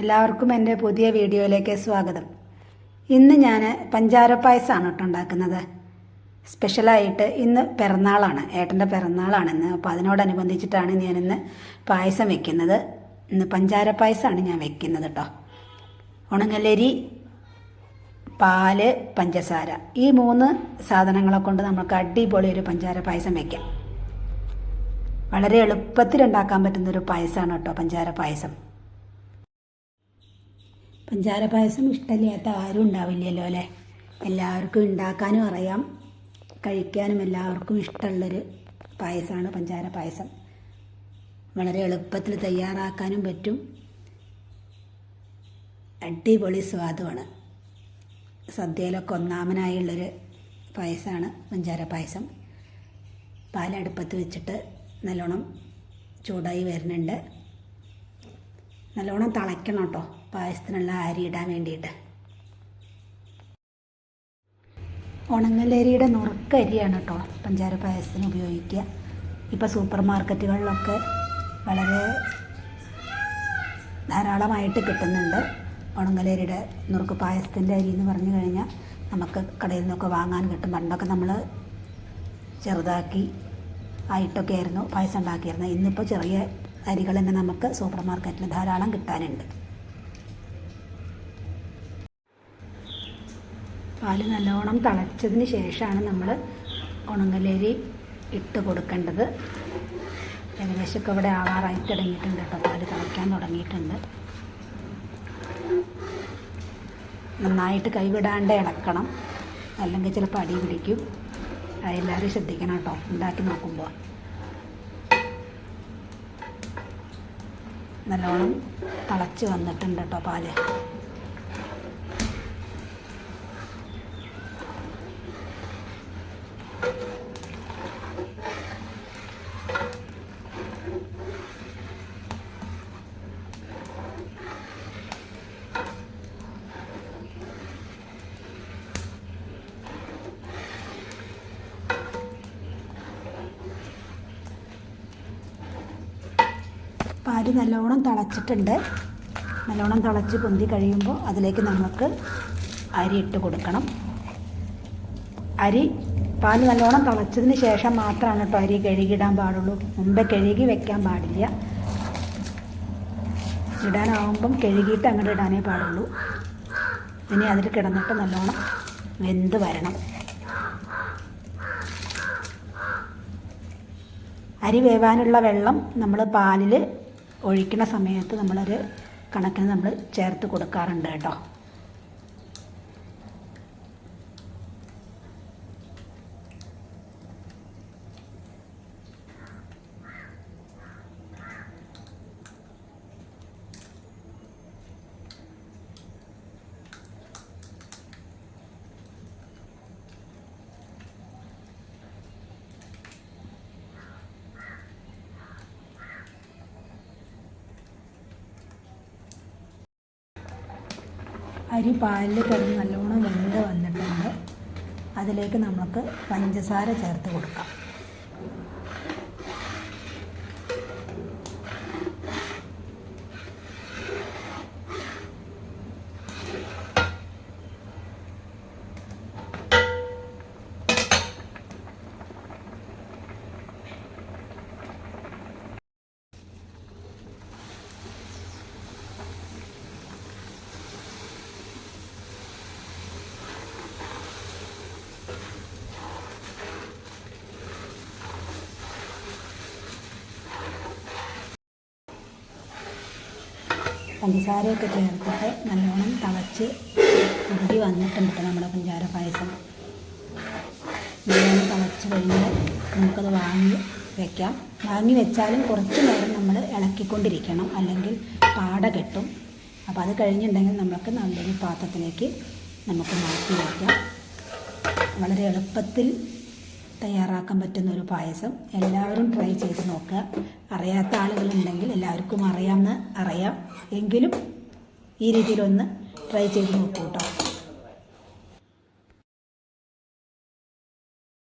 എല്ലാവർക്കും എന്റെ പുതിയ വീഡിയോയിലേക്ക് സ്വാഗതം. ഇന്ന് ഞാൻ പഞ്ചാര പായസമാണ് കേട്ടോ ഉണ്ടാക്കുന്നത്. സ്പെഷ്യലായിട്ട് ഇന്ന് പിറന്നാളാണ്. ഏട്ടന്റെ പിറന്നാളാണ് ഇന്ന് അപ്പോൾ അതിനോടനുബന്ധിച്ചിട്ടാണ് ഞാനിന്ന് പായസം വെക്കുന്നത്. ഇന്ന് പഞ്ചാര പായസമാണ് ഞാൻ വെക്കുന്നത് കേട്ടോ. ഉണങ്ങലരി പാൽ പഞ്ചസാര. ഈ മൂന്ന് സാധനങ്ങളെ കൊണ്ട് നമുക്ക് അടിപൊളി ഒരു പഞ്ചാര പായസം വെക്കാം. വളരെ എളുപ്പത്തിൽ ഉണ്ടാക്കാൻ പറ്റുന്നൊരു പായസമാണ് കേട്ടോ പഞ്ചാര പായസം. പഞ്ചാര പായസം ഇഷ്ടമില്ലാത്ത ആരും ഉണ്ടാവില്ലല്ലോ അല്ലേ? എല്ലാവർക്കും ഉണ്ടാക്കാനും അറിയാം. കഴിക്കാനും എല്ലാവർക്കും ഇഷ്ടമുള്ളൊരു പായസമാണ് പഞ്ചാര പായസം. വളരെ എളുപ്പത്തിൽ തയ്യാറാക്കാനും പറ്റും. അടിപൊളി സ്വാദുമാണ്. സദ്യയിലൊക്കെ ഒന്നാമനായുള്ളൊരു പായസമാണ് പഞ്ചാര പായസം. പാലടുപ്പത്ത് വെച്ചിട്ട് നല്ലോണം ചൂടായി വരുന്നുണ്ട്. നല്ലോണം തിളയ്ക്കണം കേട്ടോ. പായസത്തിനുള്ള അരി ഇടാൻ വേണ്ടിയിട്ട്. ഉണങ്ങലരിയുടെ നുറുക്കരിയാണ് കേട്ടോ പഞ്ചാര പായസത്തിന് ഉപയോഗിക്കുക. ഇപ്പോൾ സൂപ്പർ മാർക്കറ്റുകളിലൊക്കെ വളരെ ധാരാളമായിട്ട് കിട്ടുന്നുണ്ട് ഉണങ്ങലരിയുടെ നുറുക്ക് പായസത്തിന്റെ അരി എന്ന് പറഞ്ഞു കഴിഞ്ഞാൽ നമുക്ക് കടയിൽ നിന്നൊക്കെ വാങ്ങാൻ കിട്ടും. പണ്ടൊക്കെ നമ്മൾ ചെറുതാക്കി ആയിട്ടൊക്കെ ആയിരുന്നു പായസം ഉണ്ടാക്കിയിരുന്നത്. ഇന്നിപ്പോൾ ചെറിയ അരികൾ തന്നെ നമുക്ക് സൂപ്പർ മാർക്കറ്റിൽ ധാരാളം കിട്ടാനുണ്ട്. പാൽ നല്ലോണം തിളച്ചതിന് ശേഷമാണ് നമ്മൾ ഉണങ്ങലേരി ഇട്ട് കൊടുക്കേണ്ടത്. ഏകദേശം ഒക്കെ ഇവിടെ ആവാറായി തുടങ്ങിയിട്ടുണ്ട് കേട്ടോ. പാൽ തിളയ്ക്കാൻ തുടങ്ങിയിട്ടുണ്ട്. നന്നായിട്ട് കൈവിടാണ്ട് ഇളക്കണം. അല്ലെങ്കിൽ ചിലപ്പോൾ അടി പിടിക്കും. അതെല്ലാവരും ശ്രദ്ധിക്കണം കേട്ടോ. ഉണ്ടാക്കി നോക്കുമ്പോൾ നല്ലോണം തിളച്ച് വന്നിട്ടുണ്ട് കേട്ടോ പാൽ. പാൽ നല്ലോണം തിളച്ചിട്ടുണ്ട്. നല്ലോണം തിളച്ച് പൊന്തി കഴിയുമ്പോൾ അതിലേക്ക് നമുക്ക് അരി ഇട്ട് കൊടുക്കണം. അരി പാൽ നല്ലോണം തിളച്ചതിന് ശേഷം മാത്രമാണ് കേട്ടോ അരി കഴുകിയിടാൻ പാടുള്ളൂ. മുമ്പേ കഴുകി വെക്കാൻ പാടില്ല. ഇടാനാവുമ്പം കഴുകിയിട്ട് അങ്ങോട്ട് ഇടാനേ പാടുള്ളൂ. ഇനി അതിൽ കിടന്നിട്ട് നല്ലോണം വെന്ത് വരണം. അരി വേവാനുള്ള വെള്ളം നമ്മൾ പാലിൽ ഒഴിക്കുന്ന സമയത്ത് നമ്മളൊരു കണക്കിന് നമ്മൾ ചേർത്ത് കൊടുക്കാറുണ്ട് കേട്ടോ. അരി പാലിൽ കിടന്ന് നല്ലോണം വെന്ത് വന്നിട്ടുണ്ട്. അതിലേക്ക് നമുക്ക് പഞ്ചസാര ചേർത്ത് കൊടുക്കാം. പഞ്ചസാരയൊക്കെ ചേർത്തിട്ട് നല്ലോണം തിളച്ച് കുറുകി വന്നിട്ടുണ്ട് നമ്മുടെ പഞ്ചാര പായസം. നല്ലോണം തിളച്ച് കഴിഞ്ഞാൽ നമുക്കത് വാങ്ങി വെക്കാം. വാങ്ങി വെച്ചാലും കുറച്ച് നേരം നമ്മൾ ഇളക്കിക്കൊണ്ടിരിക്കണം. അല്ലെങ്കിൽ പാട കെട്ടും. അപ്പോൾ അത് കഴിഞ്ഞിട്ടുണ്ടെങ്കിൽ നമുക്ക് നല്ലൊരു പാത്രത്തിലേക്ക് നമുക്ക് മാറ്റി വയ്ക്കാം വളരെ എളുപ്പത്തിൽ തയ്യാറാക്കാൻ പറ്റുന്ന ഒരു പായസം. എല്ലാവരും ട്രൈ ചെയ്ത് നോക്കുക അറിയാത്ത ആളുകളുണ്ടെങ്കിൽ എല്ലാവർക്കും അറിയാമെന്ന് അറിയാം. എങ്കിലും ഈ രീതിയിലൊന്ന് ട്രൈ ചെയ്ത് നോക്കൂ കേട്ടോ